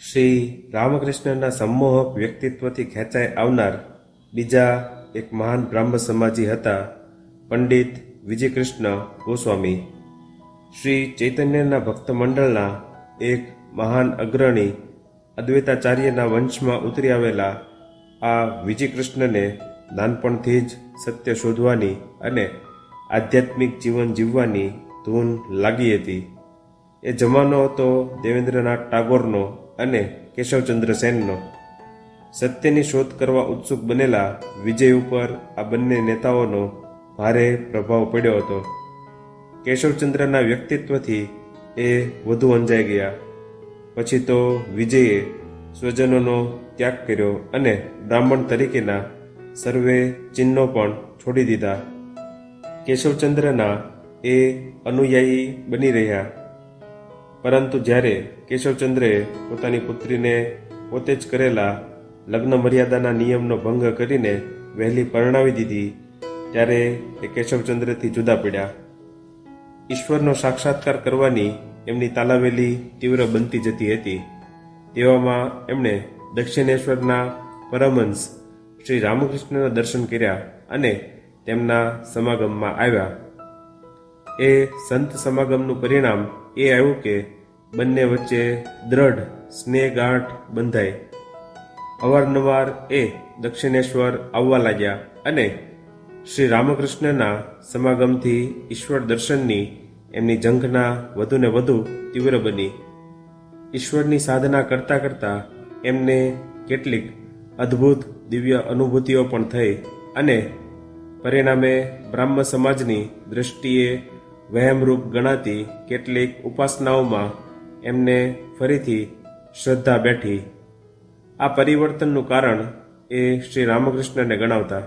શ્રી રામકૃષ્ણના સંમોહક વ્યક્તિત્વથી ખેંચાઈ આવનાર બીજા એક મહાન બ્રાહ્મ સમાજી હતા પંડિત વિજયકૃષ્ણ ગોસ્વામી. શ્રી ચૈતન્યના ભક્ત મંડળના એક મહાન અગ્રણી અદ્વૈતાચાર્યના વંશમાં ઉતરી આવેલા આ વિજયકૃષ્ણને નાનપણથી જ સત્ય શોધવાની અને આધ્યાત્મિક જીવન જીવવાની ધૂન લાગી હતી. એ જમાનો હતો દેવેન્દ્રનાથ ટાગોરનો. અને કેશવચંદ્ર સેનનો. સત્યની શોધ કરવા ઉત્સુક બનેલા વિજય ઉપર આ બંને નેતાઓનો ભારે પ્રભાવ પડ્યો હતો. કેશવચંદ્રના વ્યક્તિત્વથી એ વધુ અંજાઈ ગયા. પછી તો વિજયે સ્વજનોનો ત્યાગ કર્યો અને બ્રાહ્મણ તરીકેના સર્વે ચિહ્નો પણ છોડી દીધા. કેશવચંદ્રના એ અનુયાયી બની રહ્યા. પરંતુ જ્યારે કેશવચંદ્રે પોતાની પુત્રીને પોતે જ કરેલા લગ્ન મર્યાદાના નિયમનો ભંગ કરીને વહેલી પરણાવી દીધી, ત્યારે એ કેશવચંદ્રથી જુદા પડ્યા. ઈશ્વરનો સાક્ષાત્કાર કરવાની એમની તાલાવેલી તીવ્ર બનતી જતી હતી. તેવામાં એમણે દક્ષિણેશ્વરના પરમહંસ શ્રી રામકૃષ્ણના દર્શન કર્યા અને તેમના સમાગમમાં આવ્યા. એ સંત સમાગમનું પરિણામ એ આવ્યું કે બંને વચ્ચે દ્રઢ, સ્નેહગાંઠ બંધાઈ. અવારનવાર એ દક્ષિણેશ્વર આવવા લાગ્યા અને શ્રી રામકૃષ્ણના સમાગમથી ઈશ્વર દર્શનની એમની ઝંખના વધુને વધુ તીવ્ર બની. ઈશ્વરની સાધના કરતા કરતા એમને કેટલીક અદ્ભુત દિવ્ય અનુભૂતિઓ પણ થઈ અને પરિણામે બ્રાહ્મ સમાજની દૃષ્ટિએ વહેમરૂપ ગણાતી કેટલીક ઉપાસનાઓમાં એમને ફરીથી શ્રદ્ધા બેઠી. આ પરિવર્તનનું કારણ એ શ્રી રામકૃષ્ણને ગણાવતા